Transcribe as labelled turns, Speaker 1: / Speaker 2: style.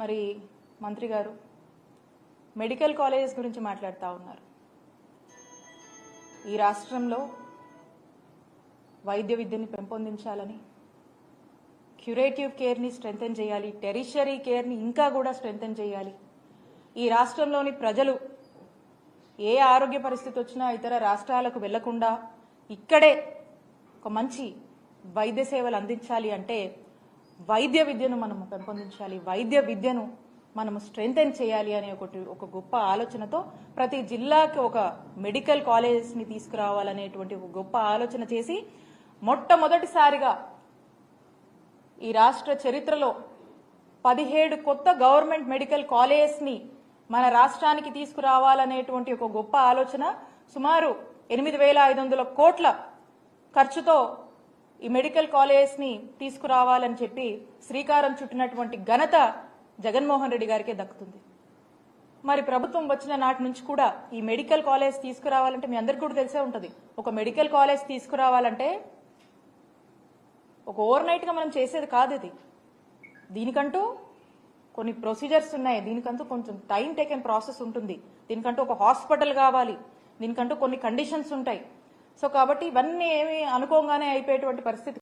Speaker 1: మరి మంత్రి గారు మెడికల్ కాలేజెస్ గురించి మాట్లాడుతూ ఉన్నారు. ఈ రాష్ట్రంలో వైద్య విద్యని పెంపొందించాలని క్యూరేటివ్ కేర్ని స్ట్రెంగ్తెన్ చేయాలి టెరిషరీ కేర్ని ఇంకా కూడా స్ట్రెంగ్తెన్ చేయాలి. ఈ రాష్ట్రంలోని ప్రజలు ఏ ఆరోగ్య పరిస్థితి వచ్చినా ఇతర రాష్ట్రాలకు వెళ్ళకుండా ఇక్కడే ఒక మంచి వైద్య సేవలు అందించాలి అంటే వైద్య విద్యను మనము పెంపొందించాలి. వైద్య విద్యను మనము స్ట్రెంగ్తెన్ చేయాలి అనే ఒకటి ఒక గొప్ప ఆలోచనతో ప్రతి జిల్లాకి ఒక మెడికల్ కాలేజెస్ని తీసుకురావాలనేటువంటి ఒక గొప్ప ఆలోచన చేసి మొట్టమొదటిసారిగా ఈ రాష్ట్ర చరిత్రలో పదిహేడు కొత్త గవర్నమెంట్ మెడికల్ కాలేజెస్ని మన రాష్ట్రానికి తీసుకురావాలనేటువంటి ఒక గొప్ప ఆలోచన సుమారు ఎనిమిది వేల ఐదు వందల కోట్ల ఖర్చుతో ఈ మెడికల్ కాలేజెస్ని తీసుకురావాలని చెప్పి శ్రీకారం చుట్టినటువంటి ఘనత జగన్మోహన్ రెడ్డి గారికే దక్కుతుంది. మరి ప్రభుత్వం వచ్చిన నాటి నుంచి కూడా ఈ మెడికల్ కాలేజ్ తీసుకురావాలంటే మీ అందరికీ కూడా తెలిసే ఉంటుంది. ఒక మెడికల్ కాలేజ్ తీసుకురావాలంటే ఒక ఓవర్ నైట్గా మనం చేసేది కాదు ఇది. దీనికంటూ కొన్ని ప్రొసీజర్స్ ఉన్నాయి. దీనికంటూ కొంచెం టైం టేకెన్ ప్రాసెస్ ఉంటుంది. దీనికంటూ ఒక హాస్పిటల్ కావాలి. దీనికంటూ కొన్ని కండిషన్స్ ఉంటాయి. సో కాబట్టి ఇవన్నీ ఏమి అనుకోగానే అయిపోయేటువంటి పరిస్థితి